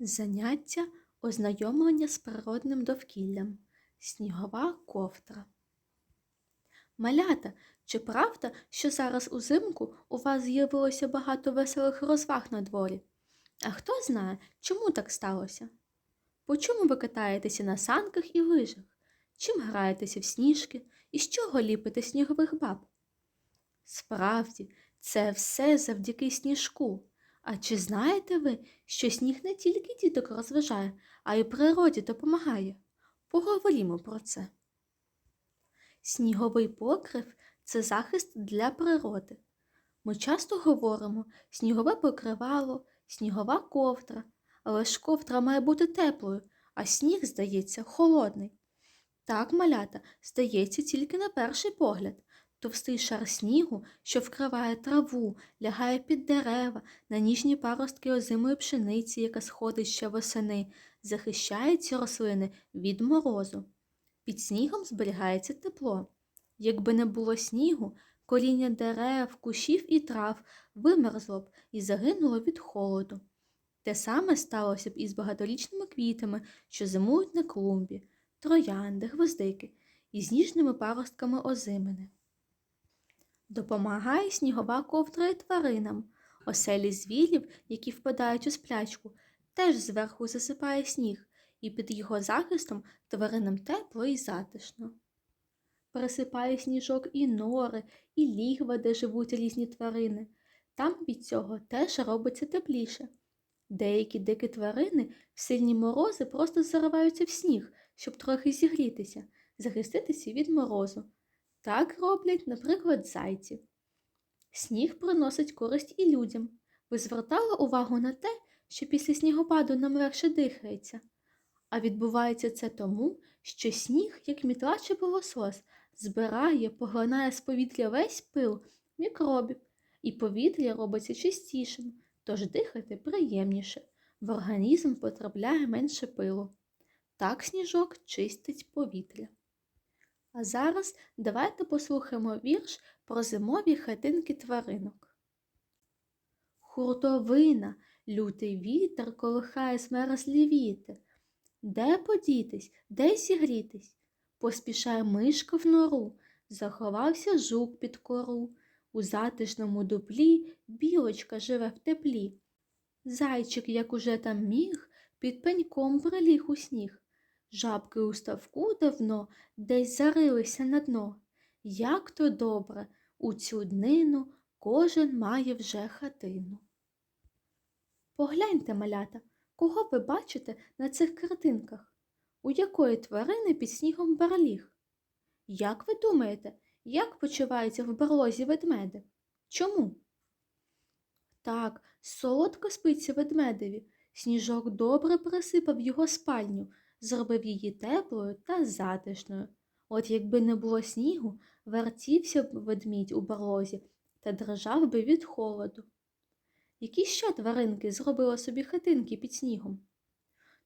Заняття ознайомлення з природним довкіллям. Снігова ковдра. Малята, чи правда, що зараз узимку у вас з'явилося багато веселих розваг на дворі? А хто знає, чому так сталося? По чому ви катаєтеся на санках і лижах? Чим граєтеся в сніжки і з чого ліпите снігових баб? Справді, це все завдяки сніжку. А чи знаєте ви, що сніг не тільки діток розважає, а й природі допомагає? Поговоримо про це. Сніговий покрив це захист для природи. Ми часто говоримо снігове покривало, снігова ковдра, але ж ковдра має бути теплою, а сніг, здається, холодний. Так, малята, здається тільки на перший погляд. Товстий шар снігу, що вкриває траву, лягає під дерева, на ніжні паростки озимої пшениці, яка сходить ще восени, захищає ці рослини від морозу. Під снігом зберігається тепло. Якби не було снігу, коріння дерев, кущів і трав вимерзло б і загинуло від холоду. Те саме сталося б із багаторічними квітами, що зимують на клумбі, троянди, гвоздики і з ніжними паростками озимини. Допомагає снігова ковдра і тваринам. Оселі звірів, які впадають у сплячку, теж зверху засипає сніг, і під його захистом тваринам тепло і затишно. Пересипає сніжок і нори, і лігва, де живуть різні тварини. Там від цього теж робиться тепліше. Деякі дикі тварини в сильні морози просто зариваються в сніг, щоб трохи зігрітися, захиститися від морозу. Так роблять, наприклад, зайці. Сніг приносить користь і людям. Ви звертали увагу на те, що після снігопаду нам легше дихається. А відбувається це тому, що сніг, як мітла чи пилосос, збирає, поглинає з повітря весь пил, мікробів, і повітря робиться чистішим, тож дихати приємніше, в організм потрапляє менше пилу. Так сніжок чистить повітря. А зараз давайте послухаємо вірш про зимові хатинки тваринок. Хуртовина, лютий вітер колихає смерзлі віти. Де подітись, де зігрітись? Поспішає мишка в нору, заховався жук під кору. У затишному дуплі білочка живе в теплі. Зайчик, як уже там міг, під пеньком приліг у сніг. Жабки у ставку давно десь зарилися на дно. Як то добре, у цю днину кожен має вже хатину. Погляньте, малята, кого ви бачите на цих картинках? У якої тварини під снігом барліг? Як ви думаєте, як почуваються в барлозі ведмеди? Чому? Так, солодко спиться ведмедеві. Сніжок добре присипав його спальню, зробив її теплою та затишною. От якби не було снігу, вертівся б ведмідь у барлозі та дрижав би від холоду. Які ще тваринки зробили собі хатинки під снігом?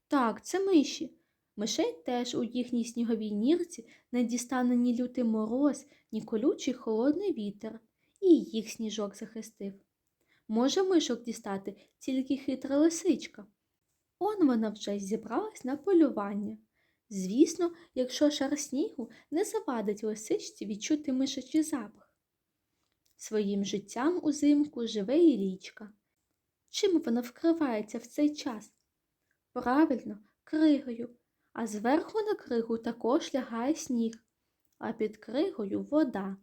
Так, це миші. Мишей теж у їхній сніговій нірці не дістане ні лютий мороз, ні колючий холодний вітер, і їх сніжок захистив. Може мишок дістати тільки хитра лисичка. Он вона вже зібралась на полювання. Звісно, якщо шар снігу не завадить лисичці відчути мишачий запах. Своїм життям узимку живе і річка. Чим вона вкривається в цей час? Правильно, кригою, а зверху на кригу також лягає сніг, а під кригою вода.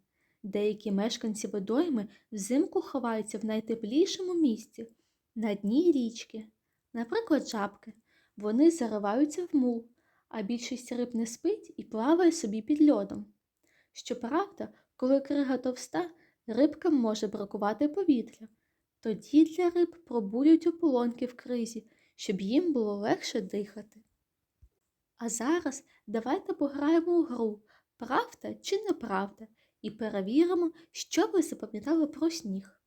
Деякі мешканці водойми взимку ховаються в найтеплішому місці на дні річки. Наприклад, жабки. Вони зариваються в мул, а більшість риб не спить і плаває собі під льодом. Щоправда, коли крига товста, рибкам може бракувати повітря. Тоді для риб пробують ополонки в кризі, щоб їм було легше дихати. А зараз давайте пограємо у гру Правда чи неправда, і перевіримо, що ви запам'ятали про сніг.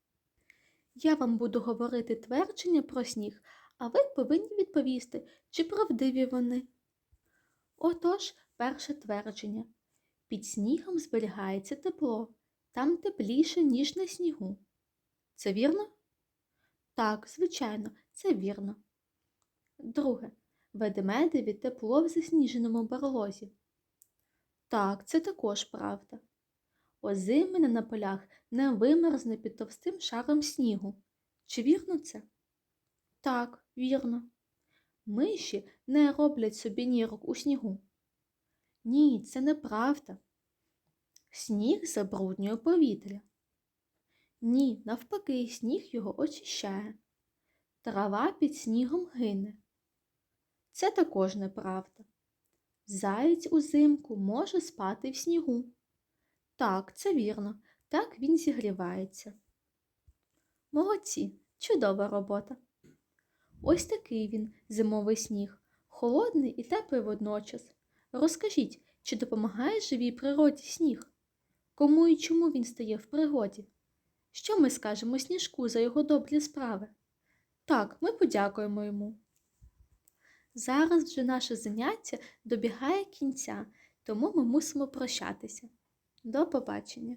Я вам буду говорити твердження про сніг, а ви повинні відповісти, чи правдиві вони. Отож, перше твердження. Під снігом зберігається тепло, там тепліше, ніж на снігу. Це вірно? Так, звичайно, це вірно. Друге. Ведмедеві тепло в засніженому барлозі. Так, це також правда. Озимина на полях не вимерзне під товстим шаром снігу. Чи вірно це? Так, вірно. Миші не роблять собі нірок у снігу. Ні, це неправда. Сніг забруднює повітря. Ні, навпаки, сніг його очищає. Трава під снігом гине. Це також неправда. Заєць узимку може спати в снігу. Так, це вірно, так він зігрівається. Молодці, чудова робота. Ось такий він, зимовий сніг, холодний і теплий водночас. Розкажіть, чи допомагає живій природі сніг? Кому і чому він стає в пригоді? Що ми скажемо сніжку за його добрі справи? Так, ми подякуємо йому. Зараз вже наше заняття добігає кінця, тому ми мусимо прощатися. До побачення!